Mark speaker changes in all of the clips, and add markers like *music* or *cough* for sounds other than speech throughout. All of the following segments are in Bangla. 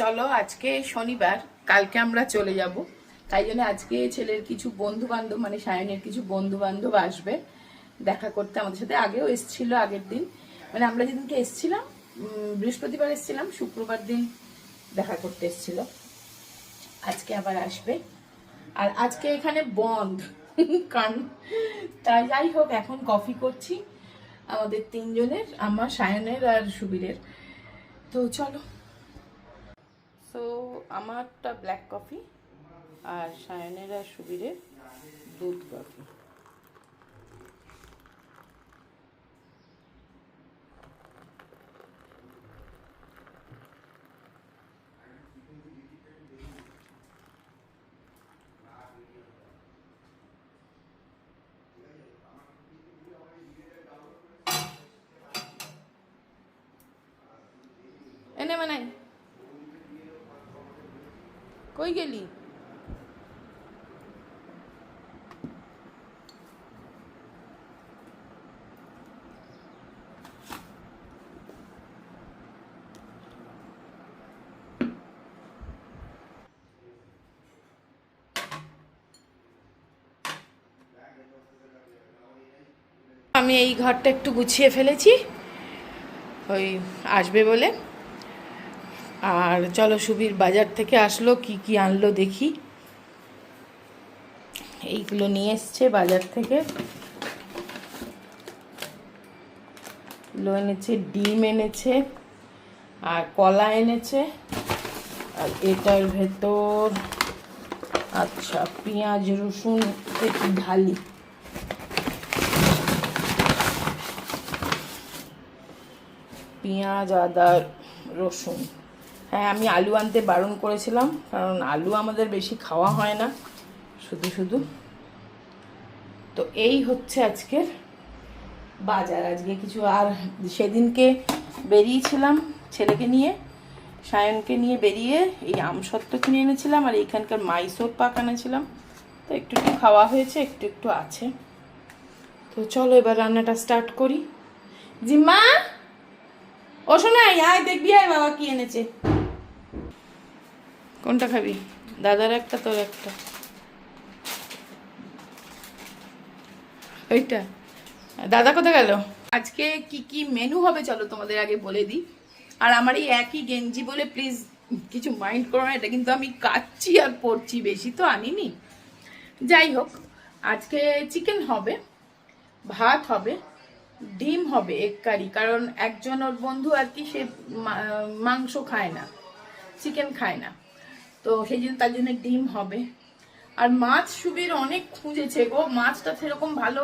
Speaker 1: চলো, আজকে শনিবার, কালকে আমরা চলে যাব। তাই জন্য আজকে ছেলের কিছু বন্ধু বান্ধব মানে সায়নের কিছু বন্ধু বান্ধব আসবে দেখা করতে আমাদের সাথে। আগেও এসছিল আগের দিন। মানে আমরা যেদিনকে এসছিলাম বৃহস্পতিবার এসছিলাম, শুক্রবার দিন দেখা করতে এসছিল। আজকে আবার আসবে। আর আজকে এখানে বন্ধ, কারণ তাই যাই হোক, এখন কফি করছি আমাদের তিনজনের, আমার, সায়নের আর সুবীরের। তো চলো। সো আমারটা ব্ল্যাক কফি আর সায়নের আর সুবীরের দুধ কফি এনে বানাই কই গেলি? আমি এই ঘরটা একটু গুছিয়ে ফেলেছি। ওই আসবে বলে। আর চলো সুবীর বাজার থেকে আসলো, কি কি আনলো দেখি। এইগুলো নিয়ে এসছে বাজার থেকে। এগুলো এনেছে, ডিম এনেছে, আর কলা এনেছে, আর এটার ভেতর আচ্ছা পেঁয়াজ, রসুন, একটু ঢালি। পেঁয়াজ, আদা, রসুন। হ্যাঁ আমি আলু আনতে বারণ করেছিলাম, কারণ আলু আমাদের বেশি খাওয়া হয় না, শুধু শুধু। তো এই হচ্ছে আজকের বাজার। আজকে কিছু আর সেদিনকে বেরিয়েছিলাম ছেলেকে নিয়ে, সায়নকে নিয়ে বেরিয়ে এই আমসত্ত্ব কিনে এনেছিলাম, আর এইখানকার মাইসোর পাক এনেছিলাম তো একটু একটু খাওয়া হয়েছে, একটু একটু আছে। তো চলো এবার রান্নাটা স্টার্ট করি। জিম্মা! ও শোনাই আয় দেখবি, আয় বাবা কি এনেছে। কোনটা খাবি? দাদার একটা, তোর একটা। ওইটা। দাদা কোথায় গেল? আজকে কি কি মেনু হবে চলো তোমাদের আগে বলে দিই। আর আমার এই একই গেঞ্জি বলে প্লিজ কিছু মাইন্ড করো না, এটা কিন্তু আমি কাচ্ছি আর পরছি বেশি তো আনিনি। যাই হোক, আজকে চিকেন হবে, ভাত হবে, ডিম হবে এক কারি কারণ একজন ওর বন্ধু আর কি সে মাংস খায় না চিকেন খায় না। তো সেই জন্য তার জন্য ডিম হবে। আর মাছ সুবির অনেক খুঁজেছে গো। মাছটা সেরকম ভালো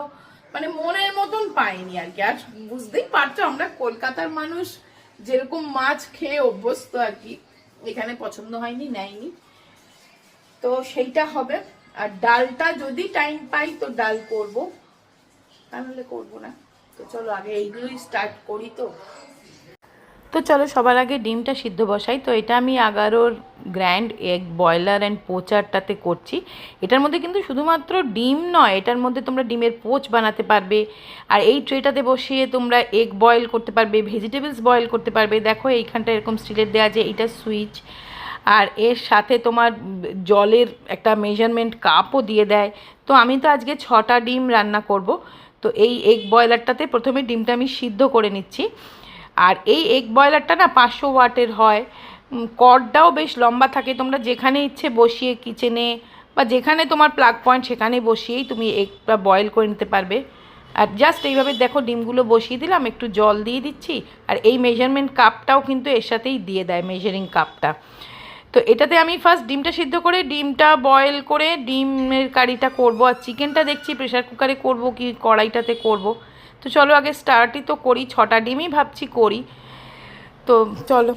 Speaker 1: মানে মনের মতন পাইনি আর কি। আর বুঝতেই পারছ, আমরা কলকাতার মানুষ, যেরকম মাছ খেয়ে অভ্যস্ত আর কি, এখানে পছন্দ হয়নি, নেয়নি। তো সেইটা হবে। আর ডালটা যদি টাইম পাই, তো ডাল করব। তাহলে করব না। তো চলো আগে এইগুলোই স্টার্ট করি তো। তো চলো সবার আগে ডিমটা সিদ্ধ বসাই। তো এটা আমি আগারোর গ্র্যান্ড এগ বয়লার অ্যান্ড পোচারটাতে করছি। এটার মধ্যে কিন্তু শুধুমাত্র ডিম নয়, এটার মধ্যে তোমরা ডিমের পোচ বানাতে পারবে। আর এই ট্রেটাতে বসিয়ে তোমরা এগ বয়েল করতে পারবে, ভেজিটেবলস বয়েল করতে পারবে। দেখো এইখানটা এরকম স্টিলের দেওয়া যে এইটা সুইচ। আর এর সাথে তোমার জলের একটা মেজারমেন্ট কাপও দিয়ে দেয়। তো আমি তো আজকে ছটা ডিম রান্না করব। তো এই এগ বয়লারটাতে প্রথমে ডিমটা আমি সিদ্ধ করে নিচ্ছি। আর এই এগ বয়লারটা না পাঁচশো ওয়াটের হয়। কর্ডটাও বেশ লম্বা থাকে। তোমরা যেখানে ইচ্ছে বসিয়ে কিচেনে বা যেখানে তোমার প্লাগ পয়েন্ট সেখানে বসিয়েই তুমি এগটা বয়েল করে নিতে পারবে। আর জাস্ট এইভাবে দেখো ডিমগুলো বসিয়ে দিলাম, একটু জল দিয়ে দিচ্ছি। আর এই মেজারমেন্ট কাপটাও কিন্তু এর সাথেই দিয়ে দেয় মেজারিং কাপটা তো এটাতে আমি ফার্স্ট ডিমটা সিদ্ধ করে, ডিমটা বয়েল করে ডিমের কারিটা করব। আর চিকেনটা দেখছি প্রেশার কুকারে করব কি, কড়াইটাতে করব। তো চলো আগে স্টার্টই তো করি, ছটা ডিমই ভাবছি করি। তো চলো।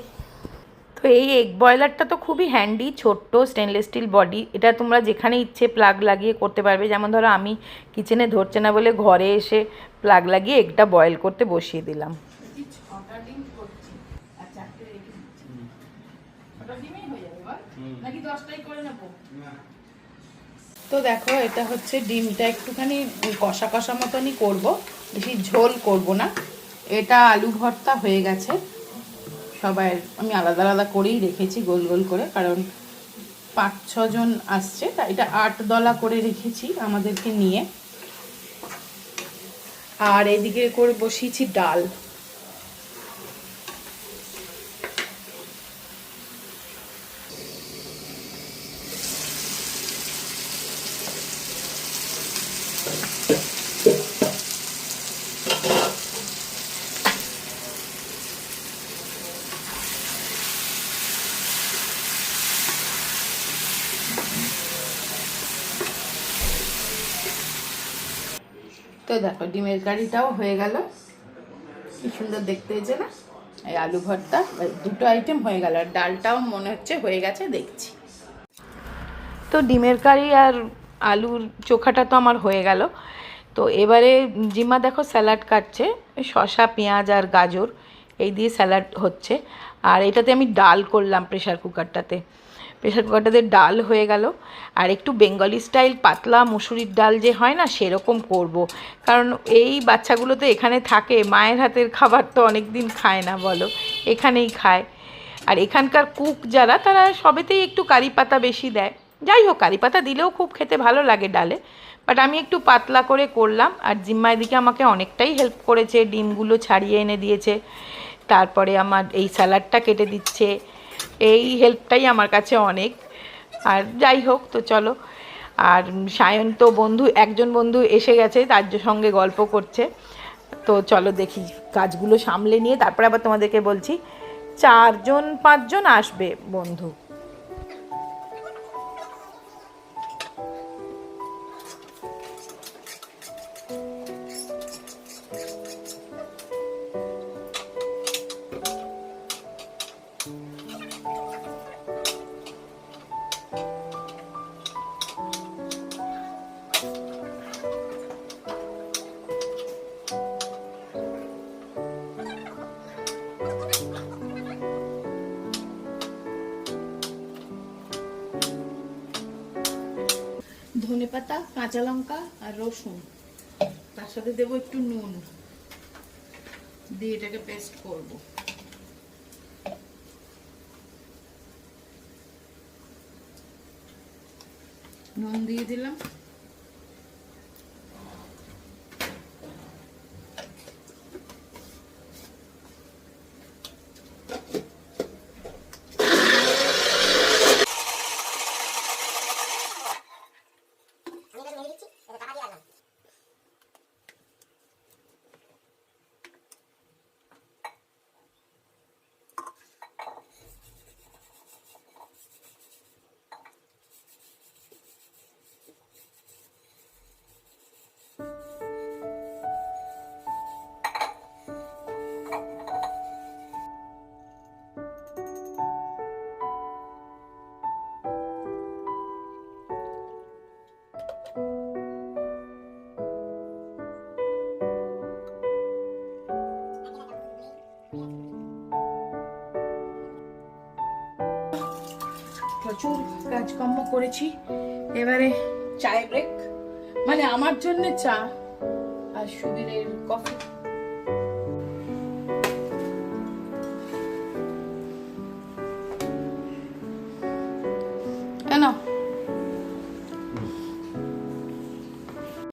Speaker 1: তো এই এগ বয়লারটা তো খুবই হ্যান্ডি ছোট্ট স্টেনলেস স্টিল বডি এটা তোমরা যেখানে ইচ্ছে প্লাগ লাগিয়ে করতে পারবে। যেমন ধরো আমি কিচেনে ধরছে না বলে ঘরে এসে প্লাগ লাগিয়ে এগটা বয়েল করতে বসিয়ে দিলাম। তো দেখো, এটা হচ্ছে ডিমটা একটুখানি কষা কষা মতনই করব। বেশি ঝোল করব না। এটা আলু ভর্তা হয়ে গেছে। সবাই, আমি আলাদা আলাদা করেই রেখেছি গোল গোল করে, কারণ পাঁচ ছজন আসছে, তা এটা আট দলা করে রেখেছি আমাদেরকে নিয়ে। আর এদিকে করে বসিয়েছি ডাল। তো দেখো, ডিমের কারিটাও হয়ে গেল। কি সুন্দর দেখতে হয়েছে না? এই আলু ভর্তা দুটো আইটেম হয়ে গেল, আর ডালটাও মনে হচ্ছে হয়ে গেছে, দেখছি। তো ডিমের কারি আর আলুর চোখাটা তো আমার হয়ে গেল। তো এবারে জিম্মা দেখো স্যালাড কাটছে শসা, পেঁয়াজ আর গাজর, এই দিয়ে স্যালাড হচ্ছে। আর এটাতে আমি ডাল করলাম প্রেশার কুকারটাতে। প্রেশার কুকারটাতে ডাল হয়ে গেল। আর একটু বেঙ্গলি স্টাইল পাতলা মুসুরির ডাল যে হয় না, সেরকম করব। কারণ এই বাচ্চাগুলো তো এখানে থাকে, মায়ের হাতের খাবার তো অনেক দিন খায় না বলো, এখানেই খায়। আর এখানকার কুক যারা, তারা সবেতেই একটু কারি পাতা বেশি দেয়। যাই হোক, কারি পাতা দিলেও খুব খেতে ভালো লাগে ডালে। বাট আমি একটু পাতলা করে করলাম, আর জিম্মা এদিকে আমাকে অনেকটাই হেল্প করেছে। ডিমগুলো ছাড়িয়ে এনে দিয়েছে। তারপরে আমার এই স্যালাডটা কেটে দিচ্ছে। এই হেল্পটাই আমার কাছে অনেক। আর যাই হোক, তো চলো। আর সায়ন তো বন্ধু, একজন বন্ধু এসে গেছে, তার সঙ্গে গল্প করছে। তো চলো দেখি কাজগুলো সামলে নিয়ে, তারপরে আবার তোমাদেরকে বলছি, চারজন, পাঁচজন আসবে বন্ধু। কাঁচা লঙ্কা আর রসুন। তার সাথে দেব একটু নুন। দিয়ে এটাকে পেস্ট করব। নুন দিয়ে দিলাম। প্রচুর কাজকর্ম করেছি। এবারে চায় ব্রেক মানে আমার জন্য চা আর সুবীরের কফি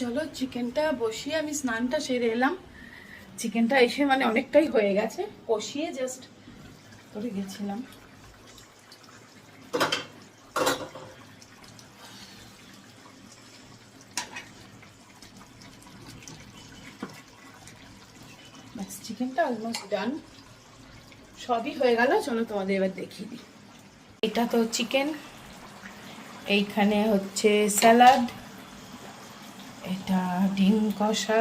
Speaker 1: চলো চিকেনটা বসিয়ে আমি স্নানটা সেরে এলাম। চিকেনটা এসে মানে অনেকটাই হয়ে গেছে। কষিয়ে জাস্ট করে গেছিলাম ব্যাস চিকেনটা অলমোস্ট ডান সবই হয়ে গেল, চলো তোমাদের এবার দেখিয়ে দিই। এটা তো চিকেন, এইখানে হচ্ছে স্যালাড, এটা ডিম কষা,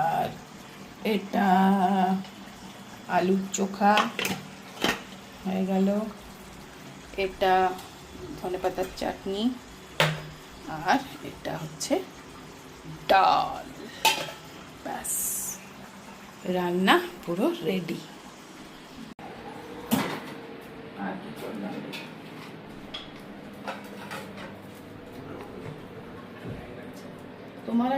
Speaker 1: আর এটা আলুর চোখা হয়ে গেল। এটা ধনেপাতার চাটনি, আর এটা হচ্ছে ডাল। ব্যাস। রান্না পুরো রেডি তোমার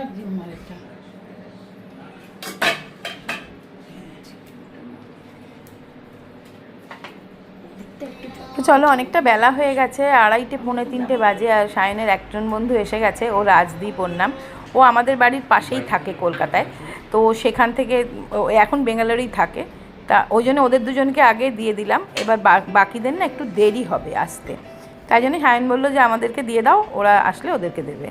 Speaker 1: চলো, অনেকটা বেলা হয়ে গেছে, আড়াইটে, পৌনে তিনটে বাজে, আর সায়নের একজন বন্ধু এসে গেছে, ও রাজদীপ ওর নাম। ও আমাদের বাড়ির পাশেই থাকে কলকাতায়। তো সেখান থেকে এখন বেঙ্গালোরেই থাকে। তা ওই জন্য ওদের দুজনকে আগে দিয়ে দিলাম। এবার বাকিদের না একটু দেরি হবে আসতে। তাই জন্য হায়ন বলল যে, আমাদেরকে দিয়ে দাও, ওরা আসলে ওদেরকে দেবে।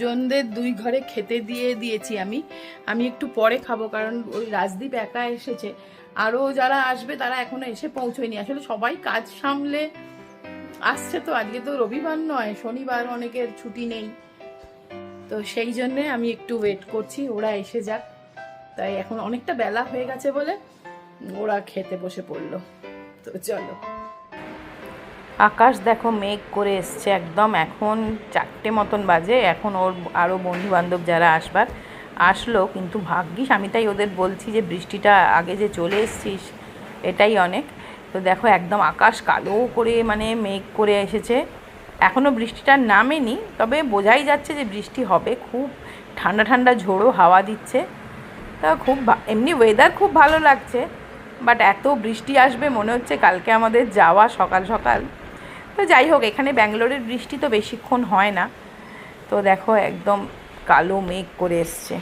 Speaker 1: দুজনদের দুই ঘরে খেতে দিয়ে দিয়েছি আমি। আমি একটু পরে খাব কারণ ওই রাজদীপ একা এসেছে। আরও যারা আসবে তারা এখনও এসে পৌঁছয়নি। আসলে সবাই কাজ সামলে আসছে তো। আজকে তো রবিবার নয়, শনিবার অনেকের ছুটি নেই। তো সেই জন্যে আমি একটু ওয়েট করছি, ওরা এসে যাক। তাই এখন অনেকটা বেলা হয়ে গেছে বলে ওরা খেতে বসে পড়ল। তো চলো। আকাশ দেখো মেঘ করে এসছে একদম। এখন চারটে মতন বাজে। এখন ওর আরও বন্ধু বান্ধব যারা আসবার, আসলো। কিন্তু ভাগ্যিস আমি তাই ওদের বলছি যে বৃষ্টিটা আগে যে চলে এসছিস, এটাই অনেক। তো দেখো একদম আকাশ কালো করে মানে মেঘ করে এসেছে। এখনও বৃষ্টিটা নামেনি, তবে বোঝাই যাচ্ছে যে বৃষ্টি হবে। খুব ঠান্ডা ঠান্ডা ঝোড়ো হাওয়া দিচ্ছে। তা খুব এমনি ওয়েদার খুব ভালো লাগছে। বাট এত বৃষ্টি আসবে মনে হচ্ছে কালকে আমাদের যাওয়া সকাল সকাল। তো যাই হোক এখানে ব্যাঙ্গালোরের বৃষ্টি তো বেশিক্ষণ হয় না। তো দেখো একদম কালো মেঘ করে এসছে।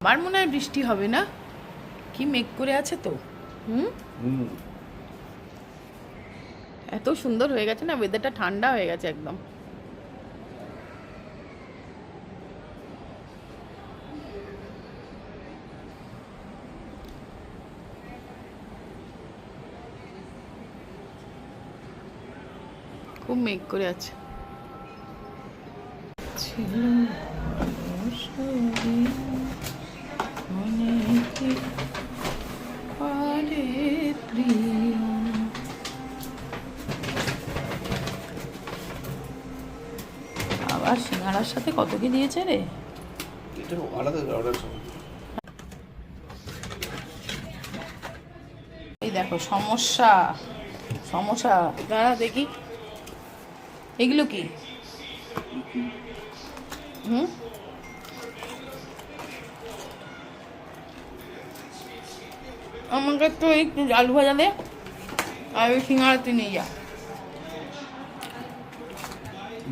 Speaker 1: আমার মনে হয় বৃষ্টি হবে না। কি মেঘ করে আছে তো? হুম? এত সুন্দর হয়ে গেছে না ওয়েদারটা ঠান্ডা হয়ে গেছে একদম। খুব মেঘ করে আছে। ছিল অনেকে সিঙ্গারার সাথে কত কি দিয়েছে রে? এই দেখো সমস্যা সমস্যা। দাঁড়া দেখি। এগুলো কি? হুম? আমাকে তো একটু আলু ভাজা দে আর ওই সিঙ্গারা তুই নিয়ে যা।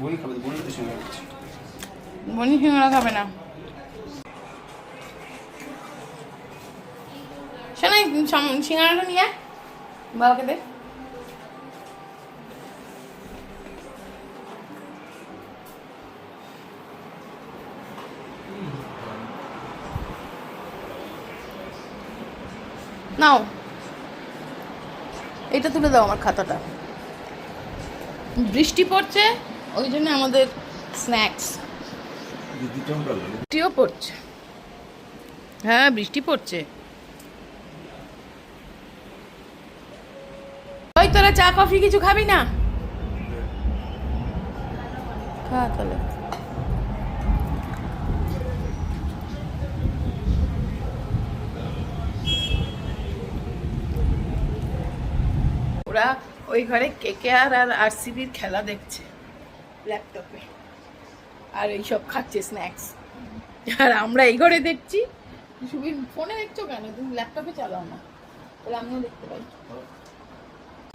Speaker 2: বই খাবে বই তো যাচ্ছে
Speaker 1: বনি সিঙ্গারা খাবে না। শোনাই সিঙ্গারাটা নিয়ে। বাবাকে দে। নাও। এটা তুলে দাও আমার খাতাটা। বৃষ্টি পড়ছে, ওই জন্য আমাদের স্ন্যাক্স বৃষ্টিও পড়ছে। হ্যাঁ বৃষ্টি পড়ছে। ওই তোরা চা, কফি কিছু খাবি না? খা তাহলে। ওরা ওই ঘরে কেকে আর আর আরসিবির খেলা দেখছে। ল্যাপটপে। আর এইসব খাচ্ছে স্ন্যাক্স আর আমরা এই ঘরে দেখছি সুবির ফোনে দেখছ কেন? তুমি ল্যাপটপে চালাও না। তাহলে আমিও দেখতে পাই।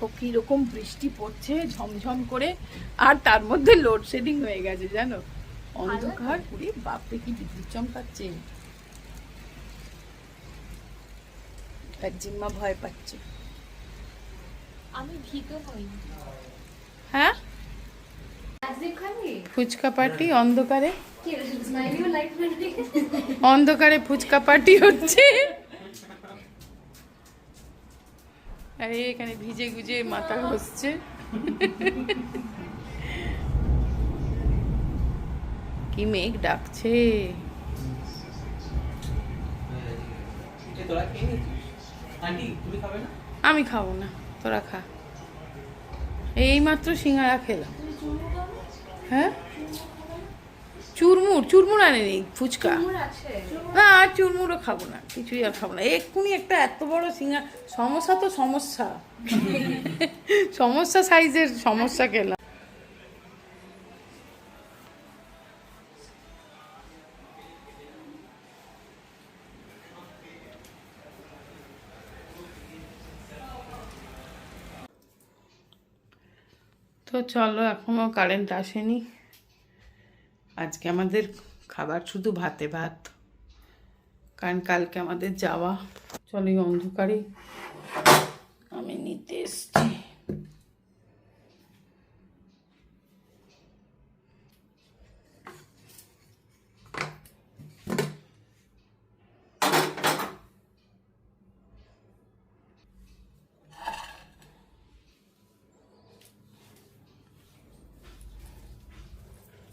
Speaker 1: তো কীরকম বৃষ্টি পড়ছে ঝমঝম করে আর তার মধ্যে লোডশেডিং হয়ে গেছে জানো? অন্ধকার পুরি বাপরে কি বিদ্যুৎ চমকাচ্ছে। আর জিম্মা ভয় পাচ্ছে।
Speaker 3: আমি ভীত হই
Speaker 1: ফুচকা পার্টি অন্ধকারে। অন্ধকারে ফুচকা পার্টি হচ্ছে। আর এখানে ভিজে গুজে মাথা ঘষছে। কি মেঘ ডাকছে।
Speaker 2: তোরা খেয়ে নিয়েছিস? আন্টি তুমি খাবে না?
Speaker 1: আমি খাব না তোরা খা। এই মাত্র সিঙ্গারা খেলাম। হ্যাঁ? চুরমুর চুরমুর আনে নেই ফুচকা না আর চুরমুরও খাব না কিছুই আর খাব না। এক্ষুনি একটা এত বড় সিঙ্গা সমস্যা তো সমস্যা। *laughs* সমস্যা সাইজের সমস্যা খেলাম চলো, এখনও কারেন্ট আসেনি। আজকে আমাদের খাবার শুধু ভাতে ভাত। কারণ কালকে আমাদের যাওয়া, চলো অন্ধকারে। আমি নিতে এসছি।